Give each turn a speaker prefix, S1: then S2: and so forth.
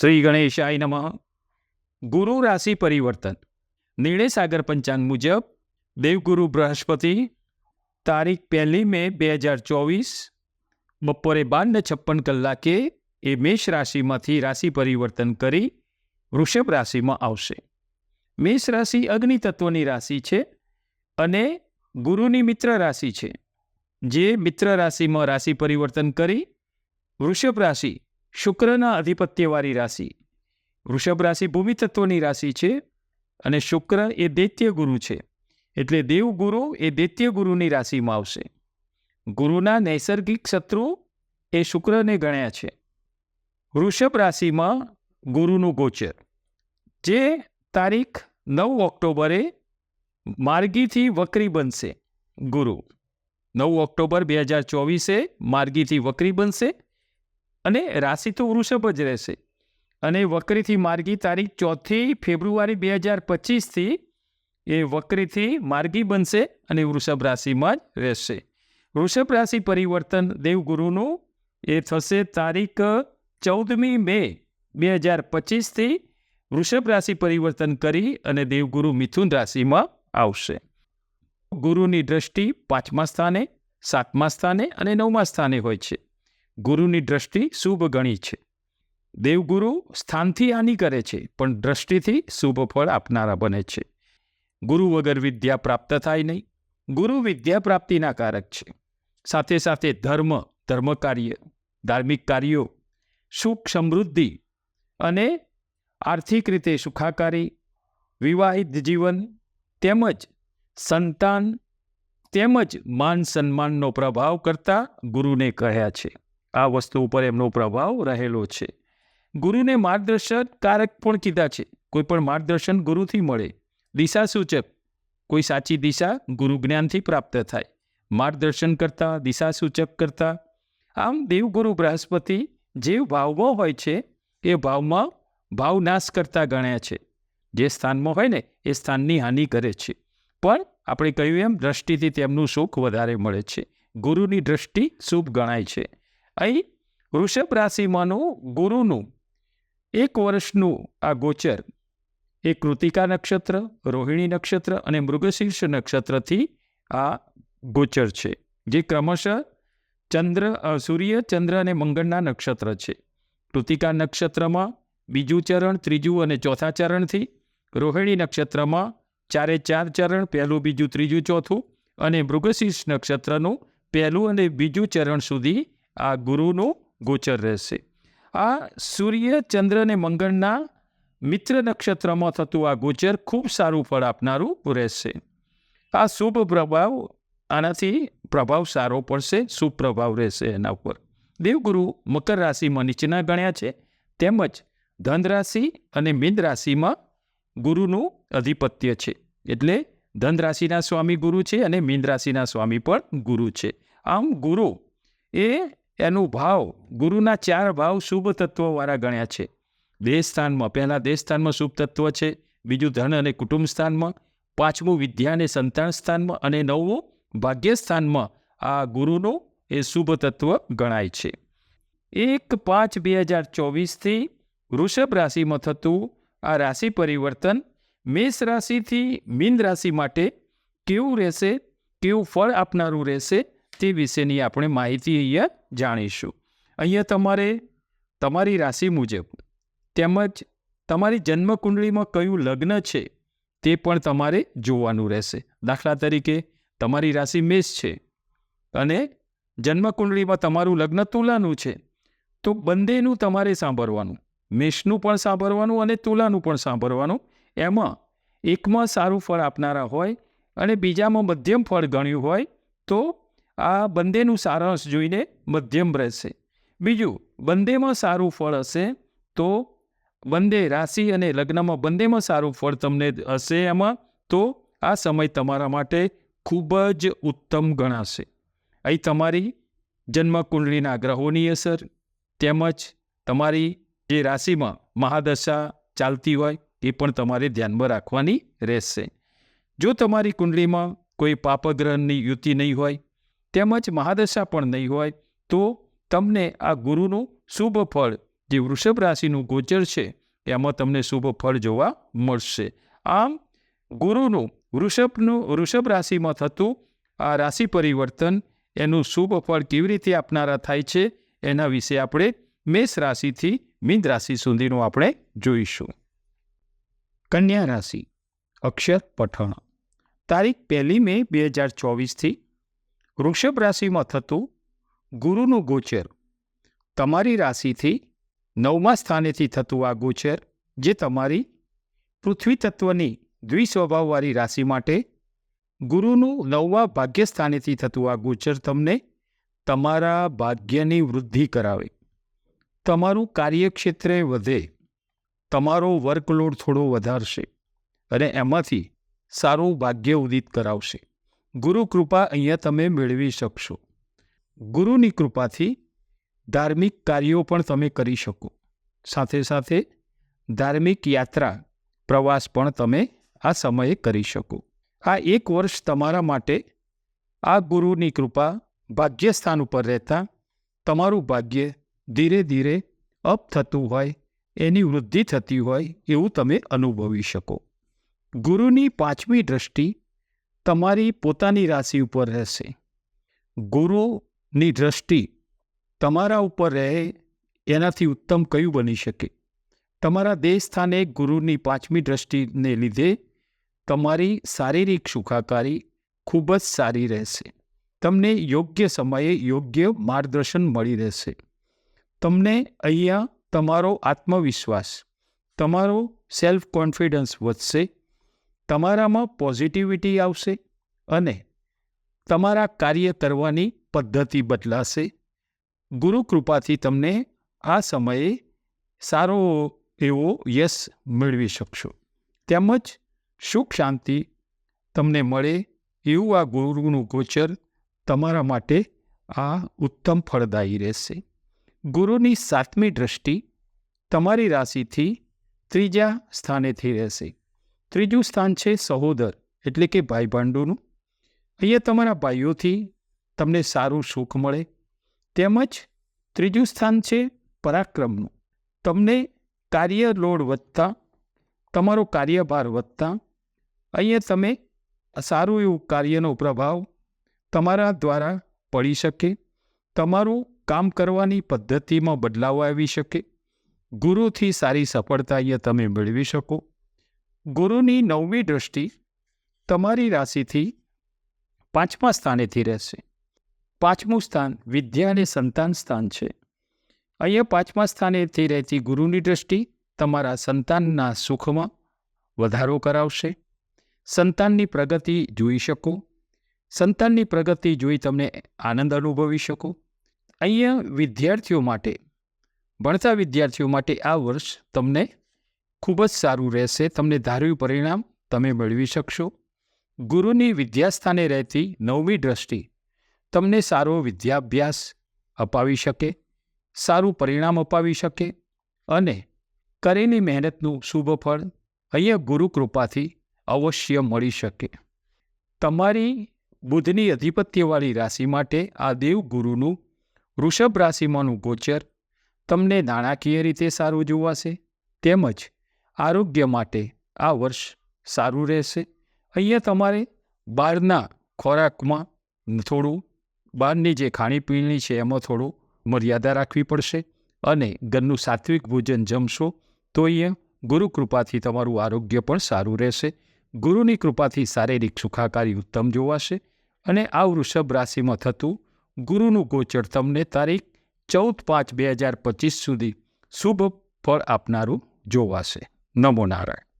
S1: શ્રી ગણેશાય નમઃ. ગુરુ રાશિ પરિવર્તન. નિર્ણય સાગર પંચાંગ મુજબ, દેવગુરુ બૃહસ્પતિ, તારીખ પહેલી મે બે હજાર ચોવીસ, બપોરે બારને છપ્પન કલાકે એ મેષ રાશિમાંથી રાશિ પરિવર્તન કરી વૃષભ રાશિમાં આવશે. મેષ રાશિ અગ્નિ તત્વની રાશિ છે અને ગુરુની મિત્ર રાશિ છે. જે મિત્ર રાશિમાં રાશિ પરિવર્તન કરી વૃષભ રાશિ શુક્રના આધિપત્યવાળી રાશિ. વૃષભ રાશિ ભૂમિ તત્વની રાશિ છે અને શુક્ર એ દૈત્ય ગુરુ છે. એટલે દેવગુરુ એ દૈત્ય ગુરુની રાશિમાં આવશે. ગુરુના નૈસર્ગિક શત્રુ એ શુક્રને ગણ્યા છે. વૃષભ રાશિમાં ગુરુનું ગોચર. જે તારીખ નવ ઓક્ટોબરે માર્ગીથી વક્રી બનશે ગુરુ. નવ ઓક્ટોબર બે હજાર ચોવીસે માર્ગીથી વક્રી બનશે અને રાશિ તો વૃષભ જ રહેશે. અને વક્રીથી માર્ગી તારીખ ચોથી ફેબ્રુઆરી બે હજાર પચીસથી એ વક્રીથી માર્ગી બનશે અને વૃષભ રાશિમાં જ રહેશે. વૃષભ રાશિ પરિવર્તન દેવગુરુનું એ થશે તારીખ ચૌદમી મે બે હજાર પચીસથી વૃષભ રાશિ પરિવર્તન કરી અને દેવગુરુ મિથુન રાશિમાં આવશે. ગુરુની દ્રષ્ટિ પાંચમા સ્થાને, સાતમા સ્થાને અને નવમા સ્થાને હોય છે. ગુરુની દ્રષ્ટિ શુભ ગણી છે. દેવગુરુ સ્થાનથી હાનિ કરે છે, પણ દ્રષ્ટિથી શુભ ફળ આપનારા બને છે. ગુરુ વગર વિદ્યા પ્રાપ્ત થાય નહીં. ગુરુ વિદ્યા પ્રાપ્તિના કારક છે. સાથે સાથે ધર્મ ધર્મ કાર્ય ધાર્મિક કાર્યો, સુખ સમૃદ્ધિ અને આર્થિક રીતે સુખાકારી, વિવાહિત જીવન તેમજ સંતાન તેમજ માન સન્માનનો પ્રભાવ કરતા ગુરુને કહ્યા છે. આ વસ્તુ ઉપર એમનો પ્રભાવ રહેલો છે. ગુરુને માર્ગદર્શન કારક પણ કીધા છે. કોઈ પણ માર્ગદર્શન ગુરુથી મળે. દિશા સૂચક. કોઈ સાચી દિશા ગુરુ જ્ઞાનથી પ્રાપ્ત થાય. માર્ગદર્શન કરતા, દિશા સૂચક કરતા. આમ દેવગુરુ બૃહસ્પતિ જે ભાવમાં હોય છે, એ ભાવમાં ભાવ નાશ કરતા ગણ્યા છે. જે સ્થાનમાં હોય ને, એ સ્થાનની હાનિ કરે છે. પણ આપણે કહ્યું એમ, દ્રષ્ટિથી તેમનું સુખ વધારે મળે છે. ગુરુની દ્રષ્ટિ શુભ ગણાય છે. અહીં વૃષભ રાશિમાંનું ગુરુનું એક વર્ષનું આ ગોચર, એ કૃતિકા નક્ષત્ર, રોહિણી નક્ષત્ર અને મૃગશીર્ષ નક્ષત્રથી આ ગોચર છે, જે ક્રમશઃ ચંદ્ર સૂર્ય, ચંદ્ર અને મંગળના નક્ષત્ર છે. કૃતિકા નક્ષત્રમાં બીજું ચરણ, ત્રીજું અને ચોથા ચરણથી, રોહિણી નક્ષત્રમાં ચારે ચાર ચરણ, પહેલું, બીજું, ત્રીજું, ચોથું અને મૃગશીર્ષ નક્ષત્રનું પહેલું અને બીજું ચરણ સુધી આ ગુરુનું ગોચર રહેશે. આ સૂર્ય, ચંદ્ર અને મંગળના મિત્ર નક્ષત્રમાં થતું આ ગોચર ખૂબ સારું ફળ આપનારું રહેશે. આ શુભ પ્રભાવ, આનાથી પ્રભાવ સારો પડશે, શુભ પ્રભાવ રહેશે એના ઉપર. દેવગુરુ મકર રાશિમાં નીચેના ગણ્યા છે. તેમજ ધન રાશિ અને મીન રાશિમાં ગુરુનું અધિપત્ય છે. એટલે ધન રાશિના સ્વામી ગુરુ છે અને મીન રાશિના સ્વામી પણ ગુરુ છે. આમ ગુરુ એ એનું ભાવ, ગુરુના ચાર ભાવ શુભ તત્વોવાળા ગણ્યા છે. દેહ સ્થાનમાં પહેલાં દેહ સ્થાનમાં શુભ તત્વ છે, બીજું ધન અને કુટુંબ સ્થાનમાં, પાંચમું વિદ્યા અને સંતાન સ્થાનમાં અને નવમું ભાગ્ય સ્થાનમાં આ ગુરુનું એ શુભ તત્વ ગણાય છે. એક પાંચ બે હજાર ચોવીસથી વૃષભ રાશિમાં થતું આ રાશિ પરિવર્તન મેષ રાશિથી મીન રાશિ માટે કેવું રહેશે, કેવું ફળ આપનારું રહેશે તે વિશેની આપણે માહિતી અહીંયા જાણીશું. અહીંયા તમારે, તમારી રાશિ મુજબ તેમજ તમારી જન્મકુંડળીમાં કયું લગ્ન છે તે પણ તમારે જોવાનું રહેશે. દાખલા તરીકે, તમારી રાશિ મેષ છે અને જન્મકુંડળીમાં તમારું લગ્ન તુલાનું છે. તો બંનેનું તમારે સાંભળવાનું. મેષનું પણ સાંભળવાનું અને તુલાનું પણ સાંભળવાનું. એમાં એકમાં સારું ફળ આપનારા હોય અને બીજામાં મધ્યમ ફળ ગણ્યું હોય તો આ બંનેનું સારાંશ જોઈને મધ્યમ રહેશે. બીજું, બંનેમાં સારું ફળ હશે તો બંને રાશિ અને લગ્નમાં બંનેમાં સારું ફળ તમને હશે એમાં, તો આ સમય તમારા માટે ખૂબ જ ઉત્તમ ગણાશે. અહીં તમારી જન્મકુંડળીના ગ્રહોની અસર તેમજ તમારી જે રાશિમાં મહાદશા ચાલતી હોય એ પણ તમારે ધ્યાનમાં રાખવાની રહેશે. જો તમારી કુંડળીમાં કોઈ પાપગ્રહની યુતિ નહીં હોય તેમજ મહાદશા પણ નહીં હોય, તો તમને આ ગુરુનું શુભ ફળ, જે વૃષભ રાશિનું ગોચર છે, એમાં તમને શુભ ફળ જોવા મળશે. આમ, ગુરુનું, વૃષભનું, વૃષભ રાશિમાં થતું આ રાશિ પરિવર્તન, એનું શુભ ફળ કેવી રીતે આપનારા થાય છે, એના વિશે આપણે મેષ રાશિથી મીન રાશિ સુધીનું આપણે જોઈશું. કન્યા રાશિ, અક્ષર પઠણ. તારીખ પહેલી મે બે હજાર ચોવીસથી વૃષભ રાશિમાં થતું ગુરુનું ગોચર તમારી રાશિથી નવમા સ્થાનેથી થતું આ ગોચર જે તમારી પૃથ્વી તત્વની દ્વિસ્વભાવવાળી રાશિ માટે ગુરુનું નવમા ભાગ્ય સ્થાનેથી થતું આ ગોચર તમને તમારા ભાગ્યની વૃદ્ધિ કરાવે. તમારું કાર્યક્ષેત્રે વધે. તમારો વર્કલોડ થોડો વધારશે અને એમાંથી સારું ભાગ્ય ઉદિત કરાવશે. ગુરુ કૃપા અહીંયા તમે મેળવી શકશો. ગુરુની કૃપાથી ધાર્મિક કાર્યો પણ તમે કરી શકો. સાથે સાથે ધાર્મિક યાત્રા, પ્રવાસ પણ તમે આ સમયે કરી શકો. આ એક વર્ષ તમારા માટે આ ગુરુની કૃપા ભાગ્યસ્થાન ઉપર રહેતા તમારું ભાગ્ય ધીરે ધીરે અપ થતું હોય, એની વૃદ્ધિ થતી હોય એવું તમે અનુભવી શકો. ગુરુની પાંચમી દ્રષ્ટિ તમારી પોતાની રાશિ ઉપર રહેશે. ગુરુની દ્રષ્ટિ તમારા ઉપર રહે, એનાથી ઉત્તમ કયું બની શકે? તમારા દેશ સ્થાને ગુરુની પાંચમી દ્રષ્ટિને લીધે તમારી શારીરિક સુખાકારી ખૂબ જ સારી રહેશે. તમને યોગ્ય સમયે યોગ્ય માર્ગદર્શન મળી રહેશે. તમને અહીંયા તમારો આત્મવિશ્વાસ, તમારો સેલ્ફ કોન્ફિડન્સ વધશે. તમારામાં પોઝિટિવિટી આવશે અને તમારા કાર્ય કરવાની પદ્ધતિ બદલાશે. ગુરુ કૃપાથી તમને આ સમયે સારો એવો યશ મેળવી શકશો. તેમજ સુખ શાંતિ તમને મળે એવું આ ગુરુનું ગોચર તમારા માટે આ ઉત્તમ ફળદાયી રહેશે. ગુરુની સાતમી દ્રષ્ટિ તમારી રાશિથી ત્રીજા સ્થાનેથી રહેશે. ત્રીજું સ્થાન છે સહોદર, એટલે કે ભાઈ ભાંડુનું અહીંયા તમારા ભાઈઓથી તમને સારું સુખ મળે. તેમજ ત્રીજું સ્થાન છે પરાક્રમનું. તમને કાર્ય લોડ વધતા, તમારો કાર્યભાર વધતા, અહીંયા તમે સારું એવું કાર્યનો પ્રભાવ તમારા દ્વારા પડી શકે, તમારું કામ કરવાની પદ્ધતિમાં બદલાવ આવી શકે, ગુરુથી સારી સફળતા અહીંયા તમે મેળવી શકો. ગુરુની નવમી દ્રષ્ટિ તમારી રાશિથી પાંચમા સ્થાનેથી રહેશે. પાંચમું સ્થાન વિદ્યા અને સંતાન સ્થાન છે. અહીંયા પાંચમા સ્થાનેથી રહેતી ગુરુની દ્રષ્ટિ તમારા સંતાનના સુખમાં વધારો કરાવશે. સંતાનની પ્રગતિ જોઈ શકો. સંતાનની પ્રગતિ જોઈ તમને આનંદ અનુભવી શકો. અહીંયા વિદ્યાર્થીઓ માટે ભણતા વિદ્યાર્થીઓ માટે આ વર્ષ તમને ખૂબ જ સારું રહેશે તમને ધાર્યું પરિણામ તમે મેળવી શકશો. ગુરુની વિદ્યાસ્થાને રહેતી નવમી દ્રષ્ટિ, તમને સારો વિદ્યાભ્યાસ અપાવી શકે, સારું પરિણામ અપાવી શકે અને કરેલી મહેનતનું શુભ ફળ અહીંયા ગુરુ કૃપાથી અવશ્ય મળી શકે. તમારી બુધની અધિપત્યવાળી રાશિ માટે આ દેવ ગુરુનું વૃષભ રાશિમાંનું ગોચર તમને નાણાકીય રીતે સારું જોવાશે તેમજ આરોગ્ય માટે આ વર્ષ સારું રહેશે. અહીંયા તમારે બહારના ખોરાકમાં થોડું, બહારની જે ખાણીપીણી છે એમાં થોડું મર્યાદા રાખવી પડશે અને ઘરનું સાત્વિક ભોજન જમશો તો અહીંયા ગુરુ કૃપાથી તમારું આરોગ્ય પણ સારું રહેશે. ગુરુની કૃપાથી શારીરિક સુખાકારી ઉત્તમ જોવાશે અને આ વૃષભ રાશિમાં થતું ગુરુનું ગોચર તમને તારીખ ચૌદ પાંચ બે હજાર પચીસ સુધી શુભ ફળ આપનારું જોવાશે. નમો નારાયણ